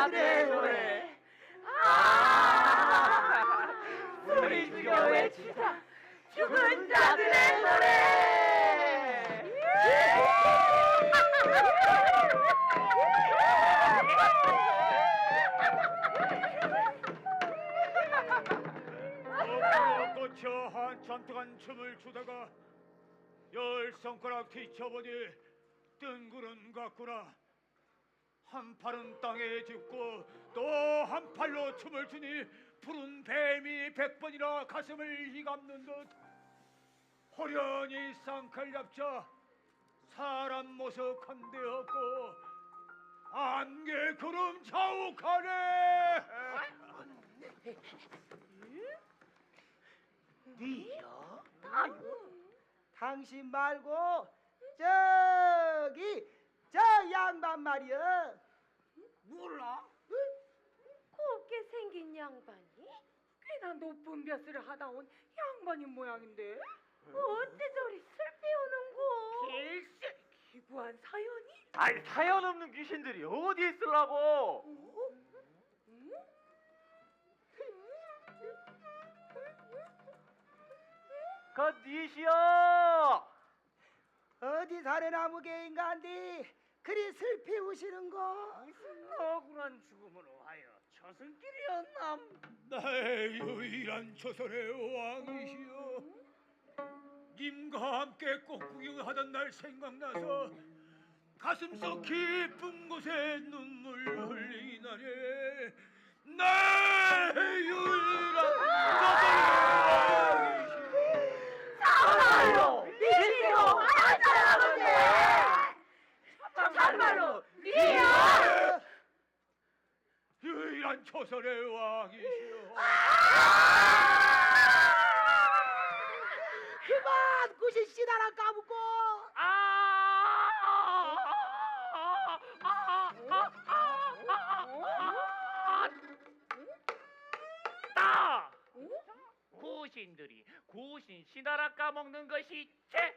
자들의 노래. 아, 소리 죽여 외치자 죽은 자들의 노래. 엎드려 꽂혀 한참 동안 춤을 추다가 열 손가락 뒤쳐보니 뜬구름 같구나 한 팔은 땅에 짚고 또 한 팔로 춤을 추니 푸른 뱀이 백 번이나 가슴을 휘감는 듯 호련히 쌍칼 잡자 사람 모습 한데 없고 안개 구름 자욱하네 니요? 당신 말고 저기 저 양반 말이야. 몰라? 곱게 생긴 양반이 꽤나 높은 벼슬을 하다 온 양반인 모양인데 어째 저리 슬피 우는고? 일세! 기구한 사연이? 아이 사연 없는 귀신들이 어디 있으려고? 어? 응? 그 니시여! 어디 사는 나무 개인간디 그리 슬피 우시는 거? 억울한 죽음으로 하여 저승길이었남 나의 유일한 조선의 왕이시여 님과 함께 꽃 구경하던 날 생각나서 가슴속 깊은 곳에 눈물 흘리나니 나의 유일한 조선의 왕이시여 참말로 니시오 아저아버지 참말로 니요 유일한 조선의 왕이시여 그만 구신 씨나라 까먹고 따! 고신들이 고신 신하라 까먹는 것이 죄!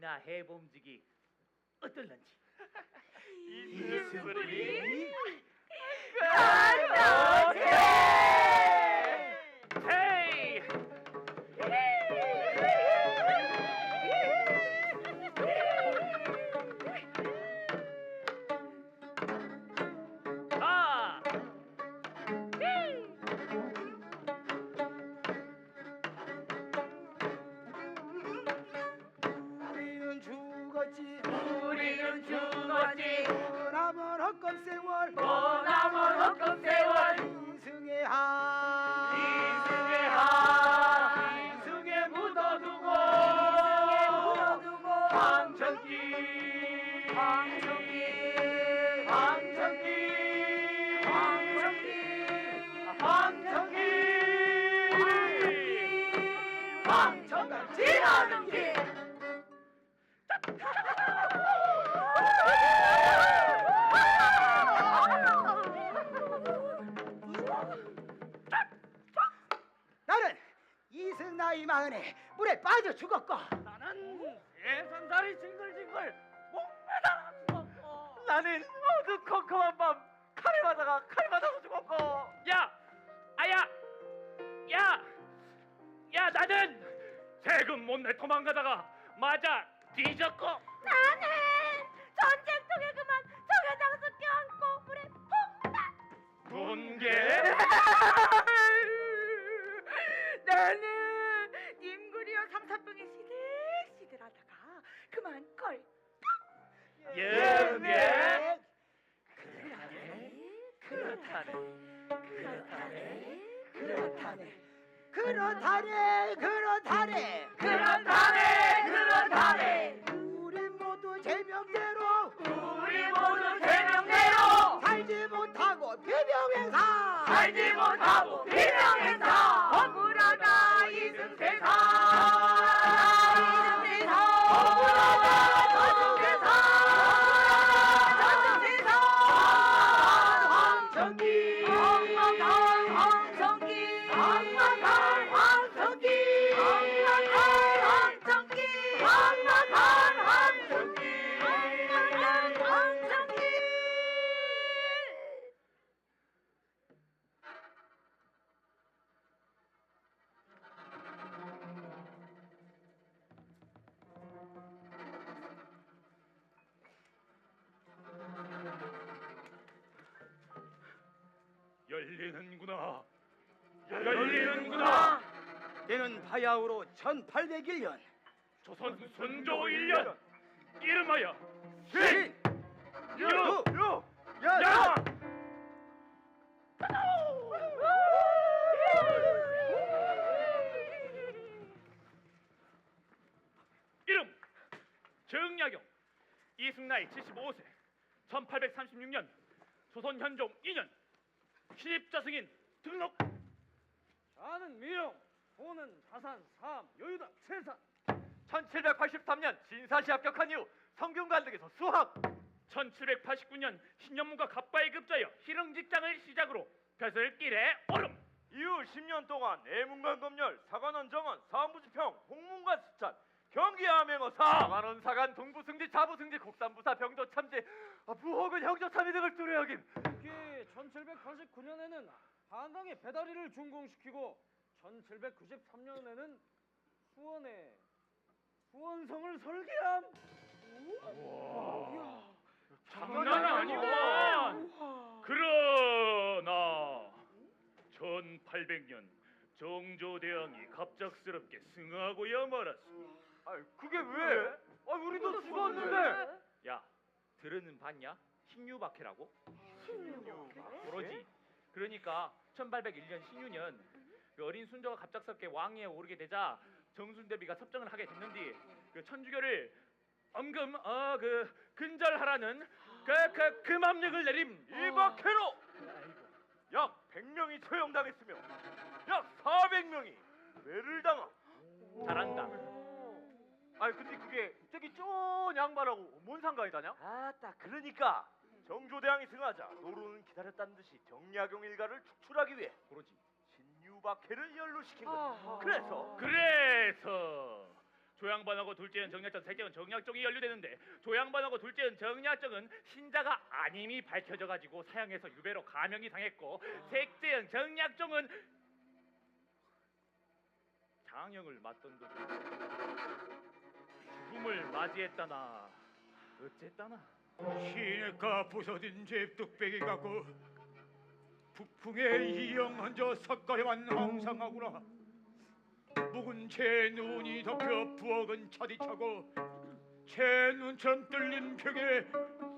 이승 황천기 황천기 황천기 황천기 황천기 황천강 지나는 길 나는 이승 나이 마흔에 물에 빠져 죽었고 예선다리 징글징글 목매달아 죽었고 나는 어두 컴컴한 밤 칼에 맞아가 칼 맞아서 죽었고 야! 아야! 야! 야 나는 세금 못 내 도망가다가 맞아 뒤졌고 나는 전쟁 통에 그만 정회장수 껴안고 물에 군계 나는 그만 걸. 영예 그렇다네. 그렇다네. 그렇다네. 그렇다네. 그렇다네. 그렇다네. 그렇다네. 그렇다네. 우리 모두 제명대로. 우리 모두 제명대로. 살지 못하고 비명행사. 살지 못하고 비명행사 열리는구나. 열리는구나. 때는 바야흐로 1801년. 조선 순조 1년. 이름하여 신! 유! 유! 야! 야! 이름 정약용. 이승나이 75세. 1836년. 조선 현종 2년 신입자 승인 등록 나는 미용, 호는 자산, 사암, 여유다, 세산. 1783년 진사시 합격한 이후 성균관등에서 수학 1789년 신년문과 갑바에 급자여 희릉 직장을 시작으로 벼슬길에 오름 이후 10년 동안 내문관 검열, 사관원 정원, 사무지평, 홍문관 수찬, 경기 암행어사. 사관원 사관 동부승지 자부승지 국산부사 병조 참지 아, 부혹은 형조참의 등을 두려여김 특히 1789년에는 한강의 배다리를 준공시키고 1793년에는 수원에 수원성을 설계함. 장난이 아니구만 그러나 1800년 정조대왕이 갑작스럽게 승하고야 말았소 아, 그게 왜? 아, 우리도 죽었는데. 야 들으는 봤냐? 신유박해라고? 그러지. 그러니까 1801년 신유년. 그 어린 순조가 갑작스럽게 왕위에 오르게 되자 정순대비가 섭정을 하게 됐는데 그 천주교를 엄금 어 그 근절하라는 그그 금압력을 내림 이박해로 약 100명이 처형당했으며 약 400명이 매를 당함. 잘한다 아니 근데 그게 저기 쫀 양반하고 뭔 상관이 다냐? 아따 그러니까 정조대왕이 승하자 노루는 기다렸다는 듯이 정약용 일가를 축출하기 위해 그러지 신유박해를 연루시킨 거지. 그래서 그래서 조양반하고 둘째는 정약전, 셋째는 정약종이 연루되는데 조양반하고 둘째는 정약종은 신자가 아님이 밝혀져 가지고 사형해서 유배로 감형이 당했고 셋째는 정약종은 장형을 맞던 도중 죽음을 맞이했다나 어쨌다나 시내가 부서진 잽뚝배기 갖고 북풍에 이영 혼자 석가래만 항상하구나. 묵은 채 눈이 덮여 부엌은 차디차고 채 눈처럼 뚫린 벽에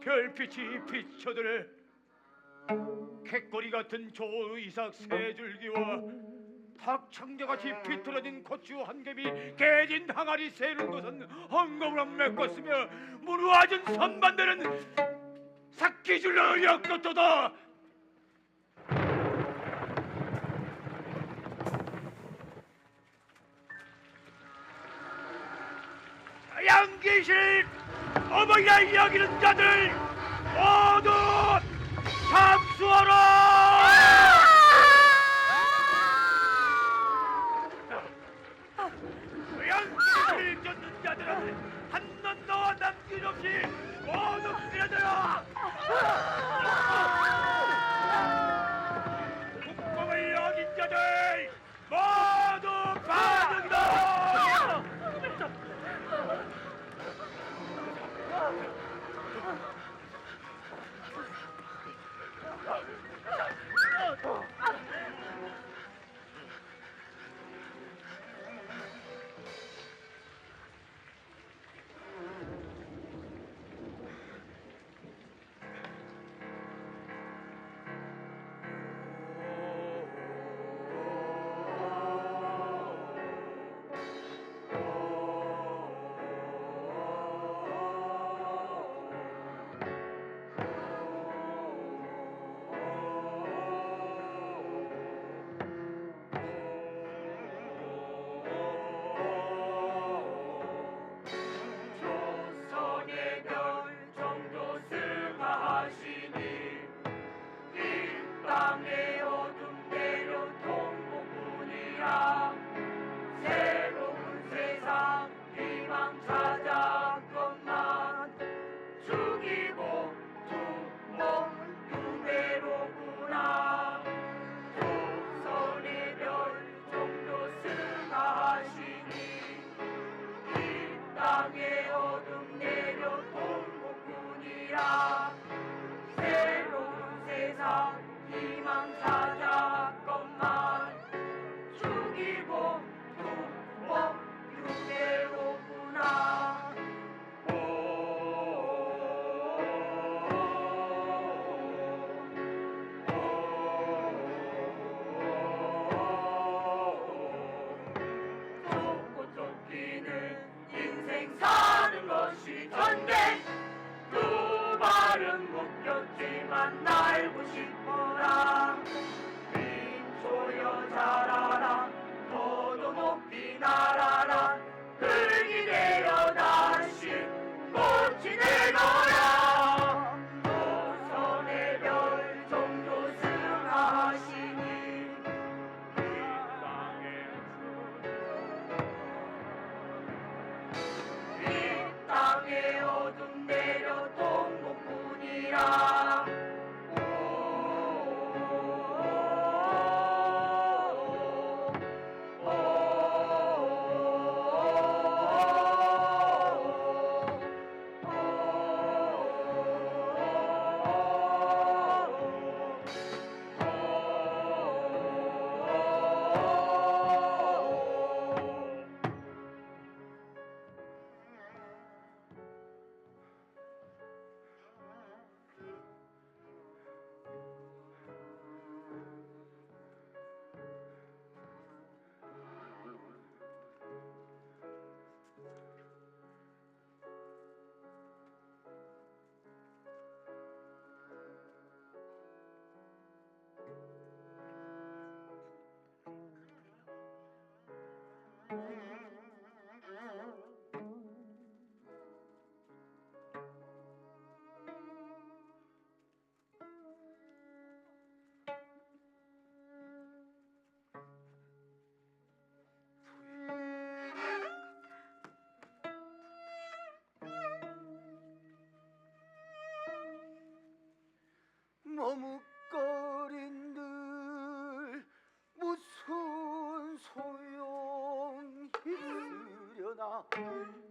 별빛이 비쳐들어. 캣꼬리 같은 조의삭 세 줄기와 박창자같이 비뚤어진 고추 한 개비 깨진 항아리 세는 것은 헝겊으로 메꿨으며 무르와진 선반대는 삭기줄로 엮었도다. 양귀실 어머니라 여기는 자들 모두 참수 Thank you.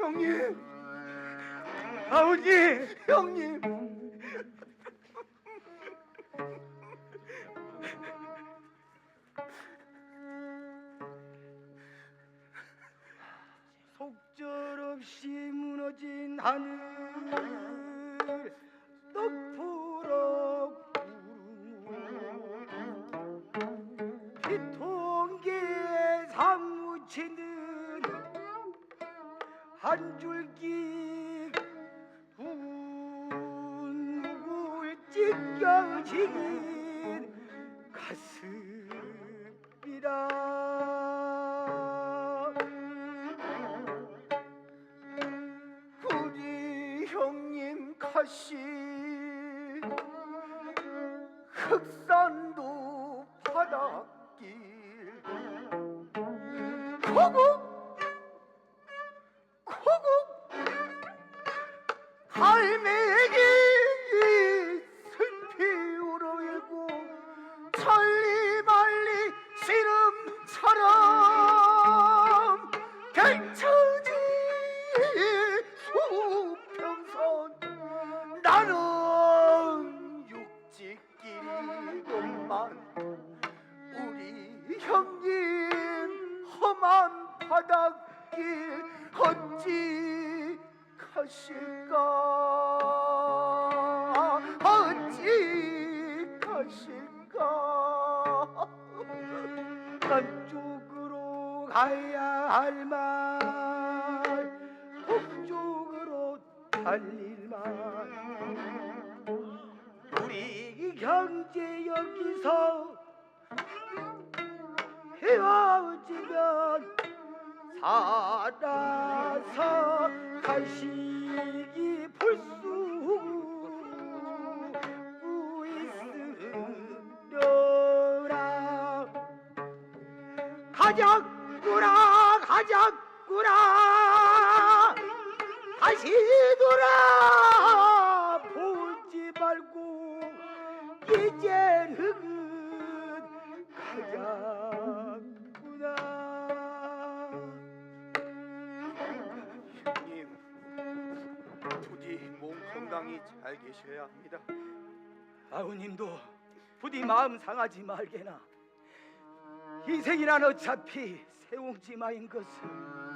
형님! 아버지! 형님! 속절없이 무너진 하늘 덮으러 구름 피통기에 사무치는 한 줄기 둥글 찢겨진 가슴이라. 우리 형님 가시 흑산도 바닷길. 고국 고 남쪽으로 가야 할말 북쪽으로 달릴 말. 우리 경제 여기서 헤어지면 살아서 가시 이제는 가자꾸나 형님, 부디 몸 건강히 잘 계셔야 합니다. 아우님도 부디 마음 상하지 말게나 희생이란 어차피 세옹지마인 것을